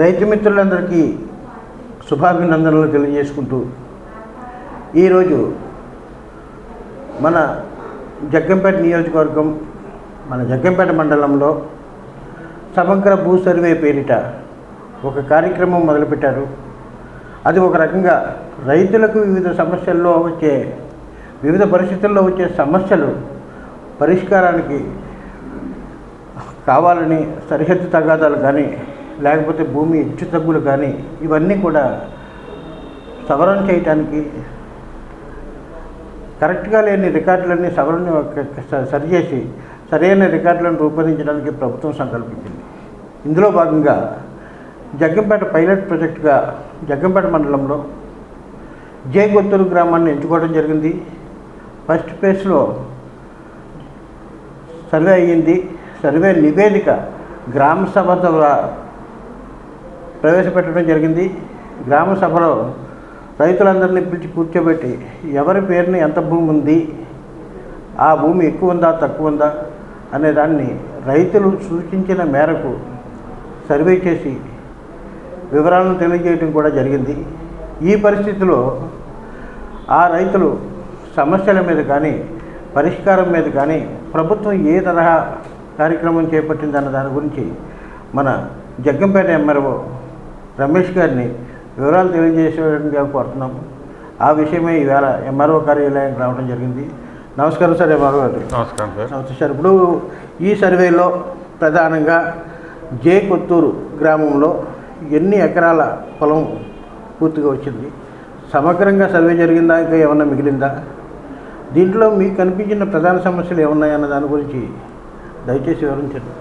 రైతు మిత్రులందరికీ శుభాభినందనలు తెలియజేసుకుంటూ ఈరోజు మన జగ్గంపేట నియోజకవర్గం మన జగ్గంపేట మండలంలో సమగ్ర భూ సర్వే పేరిట ఒక కార్యక్రమం మొదలుపెట్టారు. అది ఒక రకంగా రైతులకు వివిధ సమస్యల్లో వచ్చే వివిధ పరిస్థితుల్లో వచ్చే సమస్యలు పరిష్కారానికి కావాలని సరిహద్దు తగాదాలు కానీ లేకపోతే భూమి హెచ్చు తగ్గులు కానీ ఇవన్నీ కూడా సవరణ చేయటానికి కరెక్ట్గా లేని రికార్డులన్నీ సవరణ స- సరిచేసి సరైన రికార్డులను రూపొందించడానికి ప్రభుత్వం సంకల్పించింది. ఇందులో భాగంగా జగ్గంపేట పైలట్ ప్రాజెక్టుగా జగ్గంపేట మండలంలో జయగొత్తూరు గ్రామాన్ని ఎంచుకోవడం జరిగింది. ఫస్ట్ ఫేజ్లో సర్వే అయ్యింది. సర్వే నివేదిక గ్రామ సభ ద్వారా ప్రవేశపెట్టడం జరిగింది. గ్రామ సభలో రైతులందరినీ పిలిచి కూర్చోబెట్టి ఎవరి పేరున ఎంత భూమి ఉంది ఆ భూమి ఎక్కువ ఉందా తక్కువ ఉందా అనే దాన్ని రైతులు సూచించిన మేరకు సర్వే చేసి వివరాలను తెలియజేయడం కూడా జరిగింది. ఈ పరిస్థితిలో ఆ రైతులు సమస్యల మీద కానీ పరిష్కారం మీద కానీ ప్రభుత్వం ఏ తరహా కార్యక్రమం చేపట్టిందన్న దాని గురించి మన జగ్గంపేట ఎంఆర్ఓ రమేష్ గారిని వివరాలు తెలియజేసేట్టుగా కోరుతున్నాము ఆ విషయమే ఈవేళ ఎంఆర్ఓ కార్యాలయానికి రావడం జరిగింది. నమస్కారం సార్ ఎంఆర్ఓ గారు. నమస్కారం సార్. నమస్తే సార్. ఇప్పుడు ఈ సర్వేలో ప్రధానంగా జే కొత్తూరు గ్రామంలో ఎన్ని ఎకరాల పొలం పూర్తిగా వచ్చింది? సమగ్రంగా సర్వే జరిగిందా ఇంకా ఏమన్నా మిగిలిందా? దీంట్లో మీకు కనిపించిన ప్రధాన సమస్యలు ఏమున్నాయన్న దాని గురించి దయచేసి వివరించండి.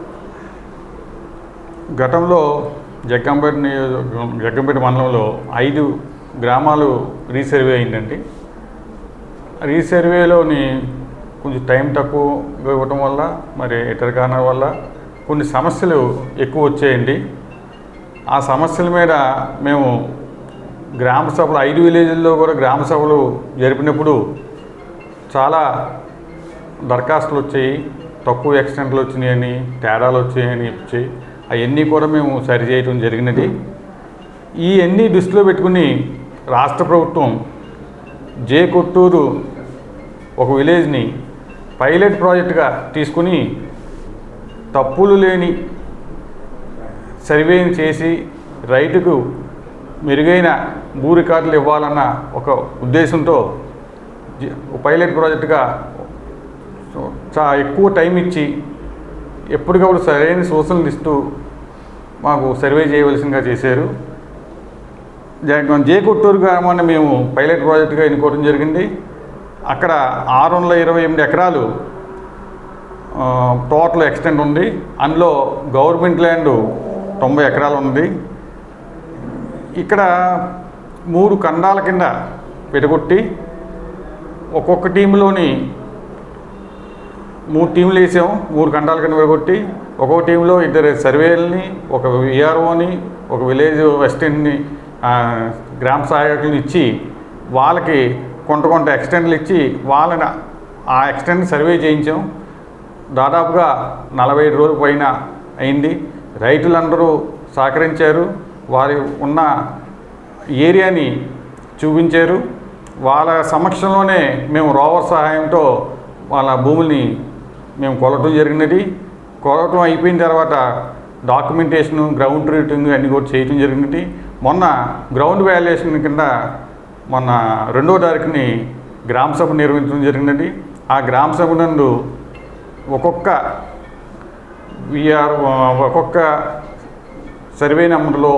గతంలో జగ్గంపేట నియోజకవర్గం జగ్గంపేట మండలంలో ఐదు గ్రామాలు రీసర్వే అయిందండి. రీసర్వేలోని కొంచెం టైం తక్కువ ఇవ్వటం వల్ల మరి ఇతర కారణాల వల్ల కొన్ని సమస్యలు ఎక్కువ వచ్చాయండి. ఆ సమస్యల మీద మేము గ్రామ సభలు ఐదు విలేజ్ల్లో కూడా గ్రామ సభలు జరిపినప్పుడు చాలా దరఖాస్తులు వచ్చాయి తక్కువ ఎక్స్టెంట్లు వచ్చినాయని తేడాలు వచ్చాయని వచ్చాయి అవన్నీ కూడా మేము సరి చేయటం జరిగినది. ఈ అన్నీ దృష్టిలో పెట్టుకుని రాష్ట్ర ప్రభుత్వం జే కొట్టూరు ఒక విలేజ్ని పైలట్ ప్రాజెక్టుగా తీసుకుని తప్పులు లేని సర్వేని చేసి రైతుకు మెరుగైన భూ రికార్డులు ఇవ్వాలన్న ఒక ఉద్దేశంతో పైలట్ ప్రాజెక్టుగా చాలా ఎక్కువ టైం ఇచ్చి ఎప్పటికప్పుడు సరైన సూచనలు ఇస్తూ మాకు సర్వే చేయవలసిందిగా చేశారు. జే కొట్టూరు గ్రామాన్ని మేము పైలట్ ప్రాజెక్టుగా ఎన్నుకోవడం జరిగింది. అక్కడ ఆరు వందల ఇరవై ఎనిమిది ఎకరాలు టోటల్ ఎక్స్టెంట్ ఉంది. అందులో గవర్నమెంట్ ల్యాండ్ తొంభై ఎకరాలు ఉంది. ఇక్కడ మూడు ఖండాల కింద పెడగొట్టి ఒక్కొక్క టీంలోని మూడు టీంలు వేసాం. మూడు ఖండాల కింద కొట్టి ఒక్కొక్క టీంలో ఇద్దరు సర్వేల్ని ఒక విఆర్ఓని ఒక విలేజ్ అసిస్టెంట్ని గ్రామ సహాయకులను ఇచ్చి వాళ్ళకి కొంత కొంత ఎక్స్టెండ్లు ఇచ్చి వాళ్ళని ఆ ఎక్స్టెండ్ సర్వే చేయించాం. దాదాపుగా నలభై ఐదు రోజుల పైన అయింది. రైతులందరూ సహకరించారు. వారి ఉన్న ఏరియాని చూపించారు. వాళ్ళ సమక్షంలోనే మేము రోవర్ సహాయంతో వాళ్ళ భూముల్ని మేము కొలటం జరిగినది. కొలటం అయిపోయిన తర్వాత డాక్యుమెంటేషను గ్రౌండ్ ట్రీటింగ్ అన్నీ కూడా చేయటం జరిగినది. మొన్న గ్రౌండ్ వాల్యుయేషన్ కింద మొన్న రెండో తారీఖుని గ్రామ సభ నిర్వహించడం జరిగినది. ఆ గ్రామ సభ నందు ఒక్కొక్క విఆర్ ఒక్కొక్క సర్వే నెంబర్లో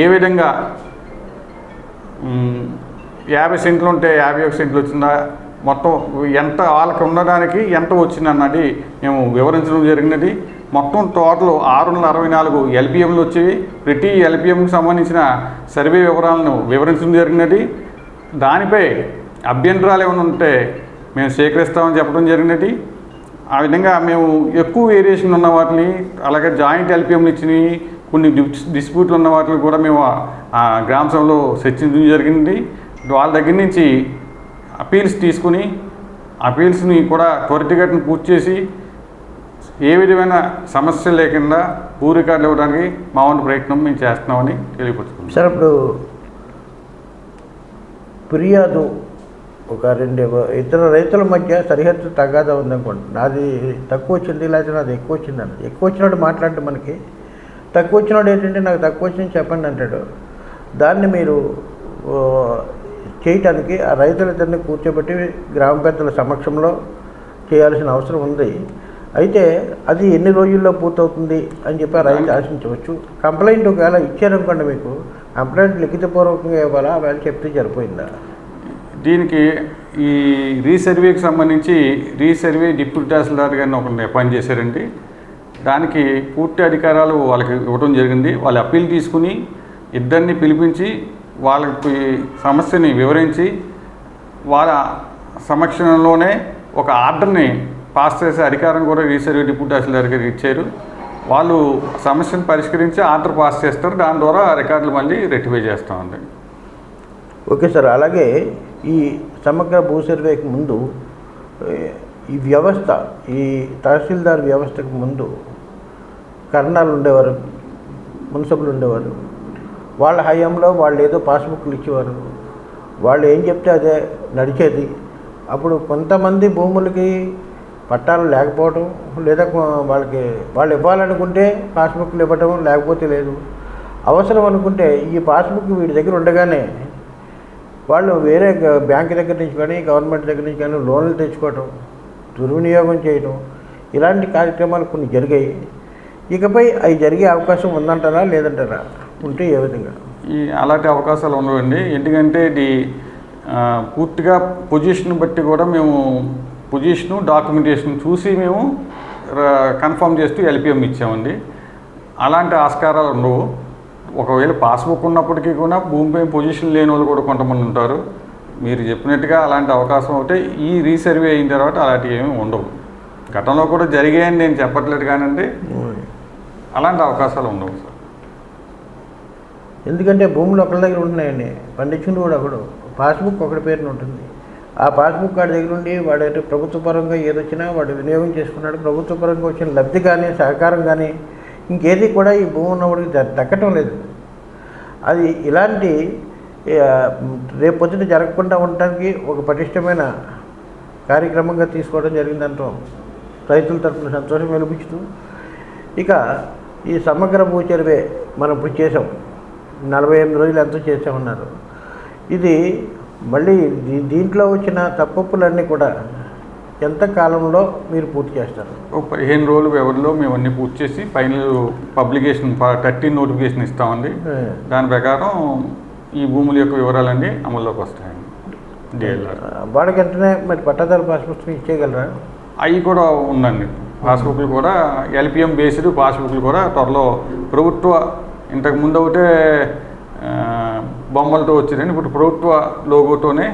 ఏ విధంగా యాభై సెంట్లు ఉంటే యాభై ఒక సెంట్లు వచ్చిందా మొత్తం ఎంత వాళ్ళకి ఉండడానికి ఎంత వచ్చింది అన్నది మేము వివరించడం జరిగినది. మొత్తం టోటల్ ఆరు వందల అరవై నాలుగు ఎల్పిఎంలు వచ్చేవి. ప్రతి ఎల్పిఎంకి సంబంధించిన సర్వే వివరాలను వివరించడం జరిగినది. దానిపై అభ్యంతరాలు ఏమైనా ఉంటే మేము సేకరిస్తామని చెప్పడం జరిగినది. ఆ విధంగా మేము ఎక్కువ వేరియేషన్ ఉన్న వాటిని అలాగే జాయింట్ ఎల్పిఎంలు ఇచ్చినవి కొన్ని డిస్ డిస్ప్యూట్లు ఉన్న వాటిని కూడా మేము ఆ- గ్రామ సభలో చర్చించడం జరిగింది వాళ్ళ దగ్గర నుంచి అపీల్స్ తీసుకుని అపీల్స్ని కూడా త్వరితగతిని పూర్తి చేసి ఏ విధమైన సమస్య లేకుండా భూ రికార్డులు ఇవ్వడానికి మా వంతు ప్రయత్నం మేము చేస్తున్నామని తెలియపరుచుకున్నాం సార్ ఇప్పుడు ఫిర్యాదు ఒక రెండు ఇద్దరు రైతుల మధ్య సరిహద్దు తగాదా ఉందనుకోండి. నాది తక్కువ వచ్చింది లేకపోతే నాది ఎక్కువ వచ్చింది అన్నది. ఎక్కువ వచ్చినట్టు మాట్లాడటం మనకి తక్కువ వచ్చినాడు ఏంటంటే నాకు తక్కువ వచ్చింది చెప్పండి అంటాడు. దాన్ని మీరు చేయటానికి ఆ రైతులిద్దరిని కూర్చోబెట్టి గ్రామ పెద్దల సమక్షంలో చేయాల్సిన అవసరం ఉంది. అయితే అది ఎన్ని రోజుల్లో పూర్తవుతుంది అని చెప్పి రైతు ఆశించవచ్చు. కంప్లైంట్ ఒకవేళ ఇచ్చారనుకోండి మీకు కంప్లైంట్ లిఖితపూర్వకంగా ఇవ్వాలా? వేళ చెప్తే సరిపోయిందా? దీనికి ఈ రీసర్వేకి సంబంధించి రీసర్వే డిప్యూటీ తహసీల్దార్ గారిని ఒక పనిచేశారండి చేశారండి. దానికి పూర్తి అధికారాలు వాళ్ళకి ఇవ్వడం జరిగింది. వాళ్ళు అప్పీల్ తీసుకుని ఇద్దరిని పిలిపించి వాళ్ళకి సమస్యని వివరించి వాళ్ళ సమక్షంలోనే ఒక ఆర్డర్ని పాస్ చేసే అధికారం కూడా రీసర్వే డిప్యూటీ తహసీల్దార్ గారికి ఇచ్చారు. వాళ్ళు సమస్యను పరిష్కరించి ఆర్డర్ పాస్ చేస్తారు. దాని ద్వారా రికార్డులు మళ్ళీ రెక్టిఫై చేస్తామండి ఓకే సార్. అలాగే ఈ సమగ్ర భూ సర్వేకి ముందు ఈ వ్యవస్థ ఈ తహసీల్దార్ వ్యవస్థకు ముందు కర్ణాలు ఉండేవారు మున్సిపల్ ఉండేవారు. వాళ్ళ హయాంలో వాళ్ళు ఏదో పాస్బుక్లు ఇచ్చేవారు. వాళ్ళు ఏం చెప్తే అదే నడిచేది. అప్పుడు కొంతమంది భూములకి పట్టాలు లేకపోవడం లేదా వాళ్ళకి వాళ్ళు ఇవ్వాలనుకుంటే పాస్బుక్లు ఇవ్వటం లేకపోతే లేదు. అవసరం అనుకుంటే ఈ పాస్బుక్ వీడి దగ్గర ఉండగానే వాళ్ళు వేరే బ్యాంక్ దగ్గర నుంచి కానీ గవర్నమెంట్ దగ్గర నుంచి కానీ లోన్లు తెచ్చుకోవటం దుర్వినియోగం చేయడం ఇలాంటి కార్యక్రమాలు కొన్ని జరిగాయి. ఇకపై అవి జరిగే అవకాశం ఉందంటారా లేదంటారా? ఉంటే ఏ విధంగా? ఈ అలాంటి అవకాశాలు ఉండవండి. ఎందుకంటే ఇది పూర్తిగా పొజిషన్ బట్టి కూడా మేము పొజిషను డాక్యుమెంటేషన్ చూసి మేము కన్ఫర్మ్ చేస్తూ ఎల్పిఎం ఇచ్చామండి. అలాంటి ఆస్కారాలు ఉండవు. ఒకవేళ పాస్బుక్ ఉన్నప్పటికీ కూడా భూమిపై పొజిషన్ లేని వాళ్ళు కూడా కొంతమంది ఉంటారు. మీరు చెప్పినట్టుగా అలాంటి అవకాశం ఒకటే ఈ రీసర్వే అయిన తర్వాత అలాంటివి ఏమీ ఉండవు. గతంలో కూడా జరిగాయని నేను చెప్పట్లేదు కానండి. అలాంటి అవకాశాలు ఉండవు సార్. ఎందుకంటే భూములు ఒకరి దగ్గర ఉంటున్నాయండి. పండించుకుని కూడా ఒకడు. పాస్బుక్ ఒకటి పేరున ఉంటుంది. ఆ పాస్బుక్ వాడి దగ్గర ఉండి వాడు అంటే ప్రభుత్వ పరంగా ఏదొచ్చినా వాడు వినియోగం చేసుకున్నాడు. ప్రభుత్వ పరంగా వచ్చిన లబ్ధి కానీ సహకారం కానీ ఇంకేది కూడా ఈ భూమి ఉన్నవాడికి దక్కటం లేదు. అది ఇలాంటి రేపొద్దున రేపు పొద్దున జరగకుండా ఉండటానికి ఒక పటిష్టమైన కార్యక్రమంగా తీసుకోవడం జరిగిందంటాం రైతుల తరఫున సంతోషం వెలిపించుతూ ఇక ఈ సమగ్ర భూచర్వే మనం ఇప్పుడు చేసాం నలభై ఎనిమిది రోజులు ఎంతో చేసామన్నారు ఇది మళ్ళీ దీంట్లో వచ్చిన తప్పప్పులన్నీ కూడా ఎంత కాలంలో మీరు పూర్తి చేస్తారు? ఒక పదిహేను రోజుల వ్యవధిలో మేము అన్ని పూర్తి చేసి ఫైనల్ పబ్లికేషన్ థర్టీన్ నోటిఫికేషన్ ఇస్తామండి. దాని ప్రకారం ఈ భూముల యొక్క వివరాలన్నీ అమల్లోకి వస్తాయండి. డిఎల్ఆర్ వాడికి వెంటనే మరి పట్టాదారు పాస్ పుస్తకం ఇచ్చేయగలరా? అవి కూడా ఉందండి. పాస్బుక్లు కూడా ఎల్పిఎం బేస్డ్ పాస్బుక్లు కూడా త్వరలో ప్రభుత్వ ఇంతకు ముందు ఒకటే బొమ్మలతో వచ్చిందండి. ఇప్పుడు ప్రభుత్వ లోగోతోనే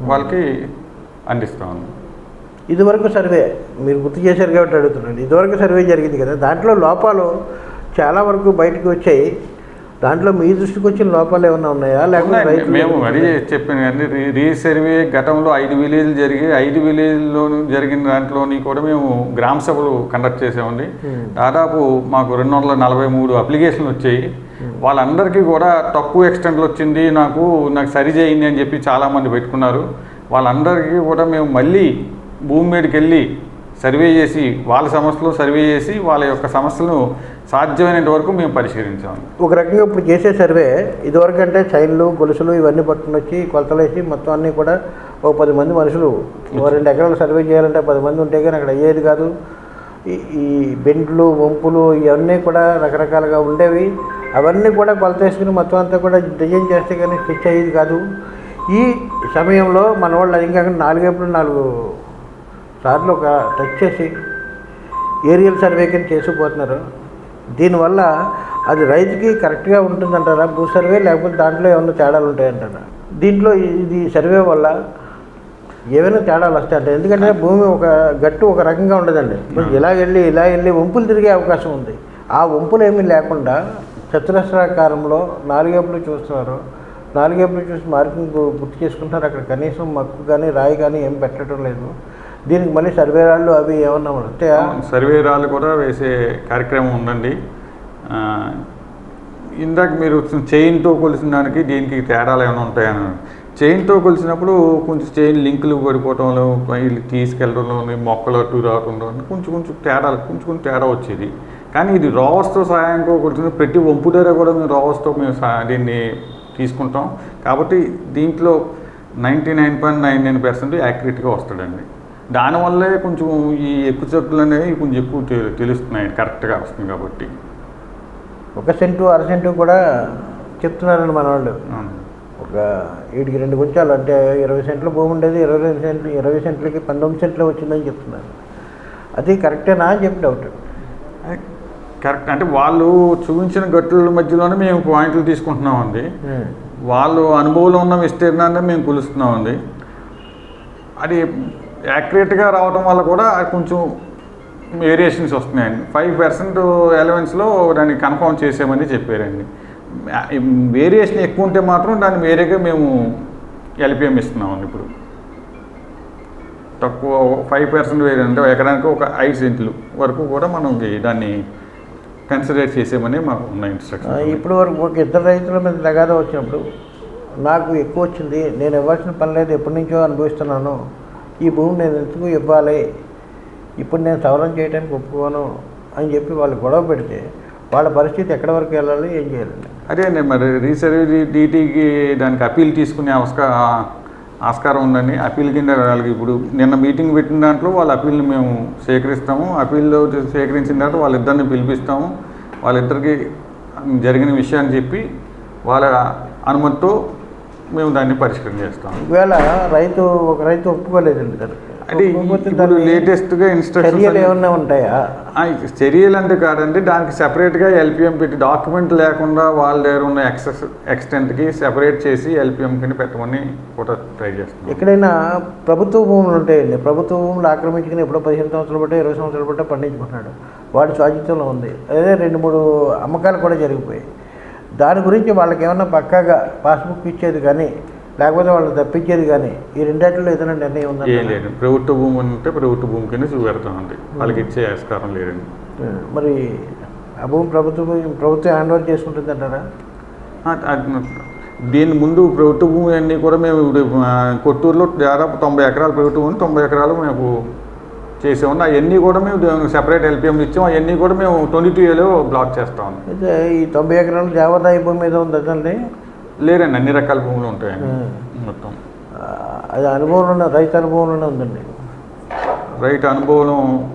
వాళ్ళకి అందిస్తామండి ఇదివరకు సర్వే మీరు గుర్తు చేశారు కాబట్టి అడుగుతున్నాను. ఇదివరకు సర్వే జరిగింది కదా. దాంట్లో లోపాలు చాలా వరకు బయటకు వచ్చాయి. దాంట్లో మీ దృష్టికి వచ్చిన లోపాలు ఏమైనా ఉన్నాయా? లేకపోతే మేము మరీ చెప్పాను కానీ రీ రీసర్వే గతంలో ఐదు విలేజ్లు జరిగి ఐదు విలేజ్లోనూ జరిగిన దాంట్లోని కూడా మేము గ్రామ సభలు కండక్ట్ చేసామండి. Hmm. దాదాపు మాకు రెండు వందల నలభై మూడు అప్లికేషన్లు వచ్చాయి. వాళ్ళందరికీ కూడా తక్కువ ఎక్స్టెంట్లు వచ్చింది. నాకు నాకు సరి చేయండి అని చెప్పి చాలామంది పెట్టుకున్నారు. వాళ్ళందరికీ కూడా మేము మళ్ళీ భూమి మీదకి వెళ్ళి సర్వే చేసి వాళ్ళ సమస్యలు సర్వే చేసి వాళ్ళ యొక్క సమస్యలను సాధ్యమైనంత వరకు మేము పరిష్కరించాము ఒక రకంగా ఇప్పుడు చేసే సర్వే ఇదివరకు అంటే చైన్లు గొలుసులు ఇవన్నీ పట్టుకుని వచ్చి కొలతలు వేసి మొత్తం అన్నీ కూడా ఓ పది మంది మనుషులు రెండు ఎకరాలు సర్వే చేయాలంటే పది మంది ఉంటే కానీ అక్కడ అయ్యేది కాదు. ఈ- ఈ బెండ్లు వంపులు ఇవన్నీ కూడా రకరకాలుగా ఉండేవి. అవన్నీ కూడా కొలత వేసుకుని మొత్తం అంతా కూడా డిజైన్ చేస్తే కానీ స్టిచ్ అయ్యేది కాదు. ఈ సమయంలో మన వాళ్ళు ఇంకా నాలుగేపుడు నాలుగు సార్లు ఒక టచ్ చేసి ఏరియల్ సర్వే కింద చేసుకుపోతున్నారు. దీనివల్ల అది రైతుకి కరెక్ట్గా ఉంటుందంటారా? భూ సర్వే లేకపోతే దాంట్లో ఏమైనా తేడాలు ఉంటాయంటారా? దీంట్లో ఇది సర్వే వల్ల ఏమైనా తేడాలు వస్తాయంట ఎందుకంటే భూమి ఒక గట్టు ఒక రకంగా ఉండదండి. ఇలా వెళ్ళి ఇలా వెళ్ళి వంపులు తిరిగే అవకాశం ఉంది. ఆ వంపులు ఏమీ లేకుండా చతురస్రాకారంలో నాలుగేపులు చూస్తున్నారు. నాలుగేపులు చూసి మార్కింగ్ గుర్తు చేసుకుంటున్నారు. అక్కడ కనీసం మక్కు కానీ రాయి కానీ ఏం పెట్టడం లేదు. దీనికి మళ్ళీ సర్వేరాళ్ళు అవి ఏమన్నా వస్తాయా సర్వేరాలు కూడా వేసే కార్యక్రమం ఉందండి. ఇందాక మీరు చైన్తో కొలిసిన దానికి దీనికి తేడాలు ఏమైనా ఉంటాయని. చైన్తో కొలిసినప్పుడు కొంచెం చైన్ లింకులు పడిపోవటంలో వీళ్ళు తీసుకెళ్ళడంలో మొక్కలు అటు రావడంలో కొంచెం కొంచెం తేడాలు కొంచెం కొంచెం తేడా వచ్చేది. కానీ ఇది రోవర్స్తో సహాయంతో కొలిసిన ప్రతి వంపు దగ్గర కూడా మేము రోవర్స్తో మేము దీన్ని తీసుకుంటాం. కాబట్టి దీంట్లో ninety nine point nine nine percent యాక్యురేట్గా వస్తాడండి. దానివల్లే కొంచెం ఈ ఎక్కువ చెక్కులు అనేవి కొంచెం ఎక్కువ తెలుస్తున్నాయి. కరెక్ట్గా వస్తుంది కాబట్టి. ఒక సెంటు అర సెంటు కూడా చెప్తున్నారండి మన వాళ్ళు. ఒక వీటికి రెండు కొంచాలు అంటే ఇరవై సెంట్ల భూమి ఉండేది ఇరవై రెండు సెంట్లు ఇరవై సెంట్లకి పంతొమ్మిది సెంట్లు వచ్చిందని చెప్తున్నారు. అది కరెక్టేనా అని చెప్పి డౌట్. కరెక్ట్. అంటే వాళ్ళు చూపించిన గట్టుల మధ్యలోనే మేము పాయింట్లు తీసుకుంటున్నామండి. వాళ్ళు అనుభవంలో ఉన్న విస్తీర్ణాన్ని మేము కొలుస్తున్నామండి. అది యాక్యురేట్గా రావడం వల్ల కూడా కొంచెం వేరియేషన్స్ వస్తున్నాయండి. ఫైవ్ పర్సెంట్ ఎలవెన్స్లో దాన్ని కన్ఫర్మ్ చేసామని చెప్పారండి. వేరియేషన్ ఎక్కువ ఉంటే మాత్రం దాన్ని వేరేగా మేము ఎల్పిఎం ఇస్తున్నామండి ఇప్పుడు. తక్కువ ఫైవ్ పర్సెంట్ వేరే అంటే ఎకరానికి ఒక ఐదు సెంట్లు వరకు కూడా మనం దాన్ని కన్సిడర్ చేసేమని మాకు ఉన్న ఇన్స్ట్రక్షన్ ఇప్పుడు వరకు ఒక ఇద్దరు రైతుల మీద తగాదా వచ్చినప్పుడు నాకు ఎక్కువ వచ్చింది. నేను ఇవ్వాల్సిన పని లేదు. ఎప్పటి నుంచో అనుభవిస్తున్నాను. ఈ భూమి నేను ఎందుకు ఇవ్వాలి? ఇప్పుడు నేను సవరణ చేయడానికి ఒప్పుకోను అని చెప్పి వాళ్ళు గొడవ పెడితే వాళ్ళ పరిస్థితి ఎక్కడి వరకు వెళ్ళాలి ఏం చేయాలి? అదే అండి మరి రీసర్వే డీటీకి దానికి అప్పీల్ తీసుకునే ఆస్కా ఆస్కారం ఉందండి. అప్పీల్ కింద వాళ్ళకి ఇప్పుడు నిన్న మీటింగ్ పెట్టిన దాంట్లో వాళ్ళ అప్పీల్ని మేము సేకరిస్తాము. అప్పీల్లో సేకరించిన తర్వాత వాళ్ళిద్దరిని పిలిపిస్తాము. వాళ్ళిద్దరికి జరిగిన విషయాన్ని చెప్పి వాళ్ళ అనుమతితో మేము దాన్ని పరిష్కరణ చేస్తాము ఒకవేళ రైతు ఒక రైతు ఒప్పుకోలేదండి దానికి అంటే ఇప్పుడు లేటెస్ట్గా చర్యలు ఇన్స్ట్రక్షన్స్ ఏమన్నా ఉంటాయా? ఆ, చర్యలు అంటే కాదండి దానికి సెపరేట్గా ఎల్పిఎం పెట్టి డాక్యుమెంట్ లేకుండా వాళ్ళ దగ్గర ఉన్న ఎక్సెస్ ఎక్స్టెంట్కి సెపరేట్ చేసి ఎల్పిఎం కింద పెట్టమని కూడా ట్రై చేస్తున్నాం. ఎక్కడైనా ప్రభుత్వ భూములు ఉంటాయండి. ప్రభుత్వ భూములు ఆక్రమించుకుని ఎప్పుడో పదిహేను సంవత్సరాలు పట్టే ఇరవై సంవత్సరాలు పట్టే పండించుకుంటున్నాడు. వాడి స్వాధిత్యంలో ఉంది. అదే రెండు మూడు అమ్మకాలు కూడా జరిగిపోయాయి. దాని గురించి వాళ్ళకి ఏమన్నా పక్కాగా పాస్బుక్ ఇచ్చేది కానీ లేకపోతే వాళ్ళు తప్పించేది కానీ ఈ రెండిట్లో ఏదైనా నిర్ణయం ఉందా లేదు. ప్రభుత్వ భూమి ఉంటే ప్రభుత్వ భూమి కింద చూపెడతామండి వాళ్ళకి ఇచ్చే ఆస్కారం లేదండి. మరి ఆ భూమి ప్రభుత్వ ప్రభుత్వం హ్యాండ్ ఓవర్ చేసుకుంటుంది అంటారా? దీని ముందు ప్రభుత్వ భూమి అన్నీ కూడా మేము ఇప్పుడు ఆ, కొత్తూరులో దాదాపు తొంభై ఎకరాలు ప్రభుత్వ తొంభై ఎకరాలు మేము చేసాము. అవన్నీ కూడా మేము సెపరేట్ ఎల్పిఎం ఇచ్చాము. అవన్నీ కూడా మేము ట్వంటీ టూ ఏలో బ్లాక్ చేస్తాం అయితే ఈ తొంభై ఎకరాలు దేవాదాయ భూమి మీద ఉంది అదండి? లేదండి అన్ని రకాల భూములు ఉంటాయండి మొత్తం. అది అనుభవంలోనే రైతు అనుభవంలోనే ఉందండి. రైట్ అనుభవం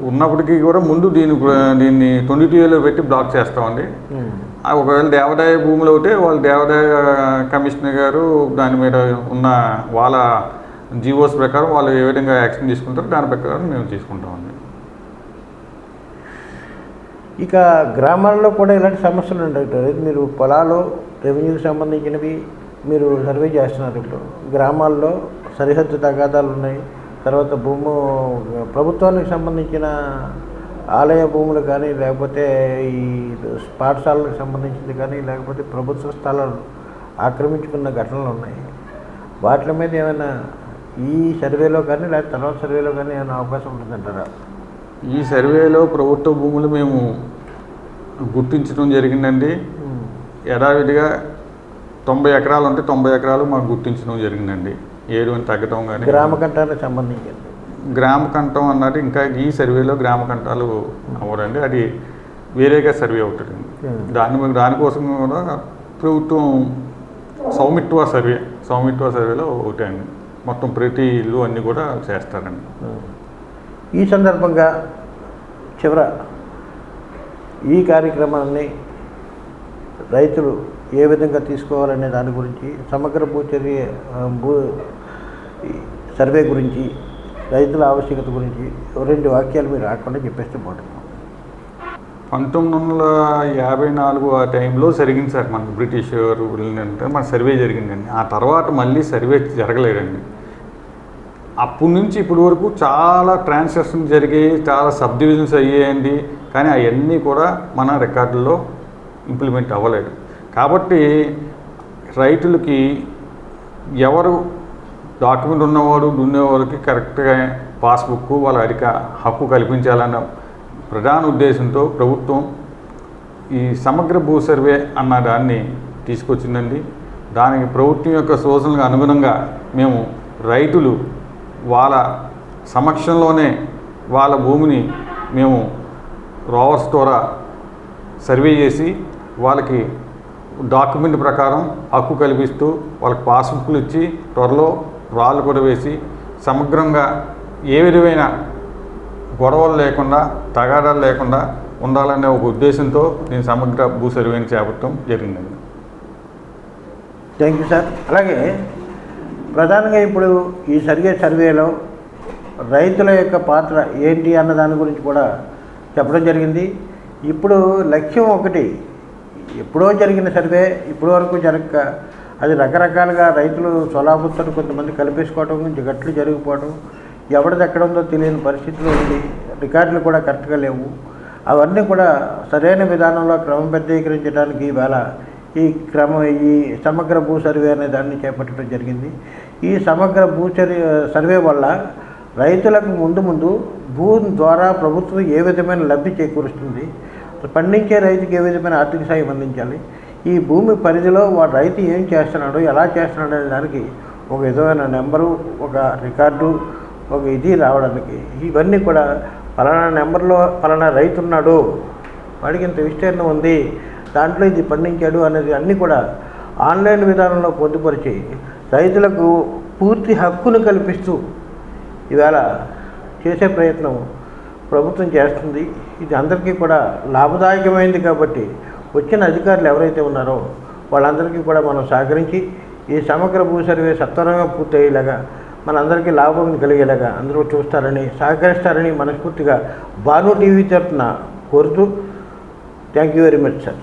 ఉన్నప్పటికీ కూడా ముందు దీని దీన్ని ట్వంటీ టూ ఏలో పెట్టి బ్లాక్ చేస్తామండి. ఆ ఒకవేళ దేవాదాయ భూములు అవుతే వాళ్ళు దేవాదాయ కమిషనర్ గారు దాని మీద ఉన్న వాళ్ళ జీవోస్ ప్రకారం వాళ్ళు ఏ విధంగా యాక్షన్ తీసుకుంటారో దాని ప్రకారం మేము తీసుకుంటామండి. ఇక గ్రామాల్లో కూడా ఇలాంటి సమస్యలు ఉంటాయి మీరు పొలాలు రెవెన్యూకి సంబంధించినవి మీరు సర్వే చేస్తున్నారు ఇప్పుడు. గ్రామాల్లో సరిహద్దు తగాదాలు ఉన్నాయి. తర్వాత భూము ప్రభుత్వానికి సంబంధించిన ఆలయ భూములు కానీ లేకపోతే ఈ పాఠశాలకు సంబంధించింది కానీ లేకపోతే ప్రభుత్వ స్థలాలు ఆక్రమించుకున్న ఘటనలు ఉన్నాయి. వాటి మీద ఏమైనా ఈ సర్వేలో కానీ లేకపోతే తర్వాత సర్వేలో కానీ ఏమైనా అవకాశం ఉంటుందంటారా? ఈ సర్వేలో ప్రభుత్వ భూములు మేము గుర్తించడం జరిగిందండి. యథావిధిగా తొంభై ఎకరాలు ఉంటే తొంభై ఎకరాలు మాకు గుర్తించడం జరిగిందండి. ఏడు అని తగ్గటం కానీ. గ్రామ కంఠానికి సంబంధించింది. గ్రామ కంఠం అన్నది ఇంకా ఈ సర్వేలో గ్రామ కంఠాలు అవ్వడండి. అది వేరేగా సర్వే అవుతుంది. దాని దానికోసం కూడా ప్రభుత్వం సౌమిత్వ సర్వే సౌమిత్వ సర్వేలో ఒకటండి. మొత్తం ప్రతి ఇల్లు అన్నీ కూడా చేస్తారండి. ఈ సందర్భంగా చివర ఈ కార్యక్రమాన్ని రైతులు ఏ విధంగా తీసుకోవాలనే దాని గురించి సమగ్ర భూచర్య భూ సర్వే గురించి రైతుల ఆవశ్యకత గురించి రెండు వాక్యాలు మీరు రాకుండా చెప్పేస్తే బాగుంటుంది. పంతొమ్మిది వందల యాభై నాలుగు ఆ టైంలో జరిగింది సార్ మన బ్రిటిష్ వారు అంటే మన సర్వే జరిగిందండి. ఆ తర్వాత మళ్ళీ సర్వే జరగలేదండి. అప్పటి నుంచి ఇప్పటి వరకు చాలా ట్రాన్సాక్షన్ జరిగాయి చాలా సబ్ డివిజన్స్ అయ్యాయండి. కానీ అవన్నీ కూడా మన రికార్డుల్లో ఇంప్లిమెంట్ అవ్వలేదు. కాబట్టి రైతులకి ఎవరు డాక్యుమెంట్ ఉన్నవాడు దున్నేవాడికి కరెక్ట్గా పాస్బుక్ వాళ్ళ అధిక హక్కు కల్పించాలన్న ప్రధాన ఉద్దేశంతో ప్రభుత్వం ఈ సమగ్ర భూ సర్వే అన్న దాన్ని తీసుకొచ్చిందండి. దానికి ప్రభుత్వం యొక్క సూచనలకు అనుగుణంగా మేము రైతులు వాళ్ళ సమక్షంలోనే వాళ్ళ భూమిని మేము రోవర్స్ ద్వారా సర్వే చేసి వాళ్ళకి డాక్యుమెంట్ ప్రకారం హక్కు కల్పిస్తూ వాళ్ళకి పాస్బుక్లు ఇచ్చి త్వరలో రాళ్ళు కూడా వేసి సమగ్రంగా ఏ విధమైన గొడవలు లేకుండా తగాదాలు లేకుండా ఉండాలనే ఒక ఉద్దేశంతో నేను సమగ్ర భూ సర్వేని చేపట్టడం జరిగిందండి. Thank you sir. అలాగే ప్రధానంగా ఇప్పుడు ఈ సర్వే సర్వేలో రైతుల యొక్క పాత్ర ఏంటి అన్న దాని గురించి కూడా చెప్పడం జరిగింది. ఇప్పుడు లక్ష్యం ఒకటి ఎప్పుడో జరిగిన సర్వే ఇప్పటి వరకు జరగక అది రకరకాలుగా రైతులు సొలాబుత్తను కొంతమంది కల్పేసుకోవడం గట్లు జరిగిపోవడం ఎవరిది ఎక్కడ ఉందో తెలియని పరిస్థితిలో ఉంది రికార్డులు కూడా కరెక్ట్గా లేవు. అవన్నీ కూడా సరైన విధానంలో క్రమబద్ధీకరించడానికి ఈవేళ ఈ క్రమ ఈ సమగ్ర భూ సర్వే అనే దాన్ని చేపట్టడం జరిగింది. ఈ సమగ్ర భూ చర్య సర్వే వల్ల రైతులకు ముందు ముందు భూ ద్వారా ప్రభుత్వం ఏ విధమైన లబ్ధి చేకూరుస్తుంది? పండించే రైతుకి ఏ విధమైన ఆర్థిక సాయం అందించాలి? ఈ భూమి పరిధిలో వాడు రైతు ఏం చేస్తున్నాడు ఎలా చేస్తున్నాడు అనే దానికి ఒక విధమైన నెంబరు ఒక రికార్డు ఒక ఇది రావడానికి. ఇవన్నీ కూడా ఫలానా నెంబర్లో ఫలానా రైతు ఉన్నాడు వాడికి ఇంత విస్తీర్ణం ఉంది దాంట్లో ఇది పండించాడు అనేది అన్నీ కూడా ఆన్లైన్ విధానంలో పొందుపరిచి రైతులకు పూర్తి హక్కును కల్పిస్తూ ఇవాళ చేసే ప్రయత్నం ప్రభుత్వం చేస్తుంది. ఇది అందరికీ కూడా లాభదాయకమైంది కాబట్టి వచ్చిన అధికారులు ఎవరైతే ఉన్నారో వాళ్ళందరికీ కూడా మనం సహకరించి ఈ సమగ్ర భూ సర్వే సత్వరంగా పూర్తయ్యేలాగా మనందరికీ లాభం కలిగేలాగా అందరూ చూస్తారని సహకరిస్తారని మనస్ఫూర్తిగా భాను టీవీ తరఫున కోరుతూ thank you very much sir.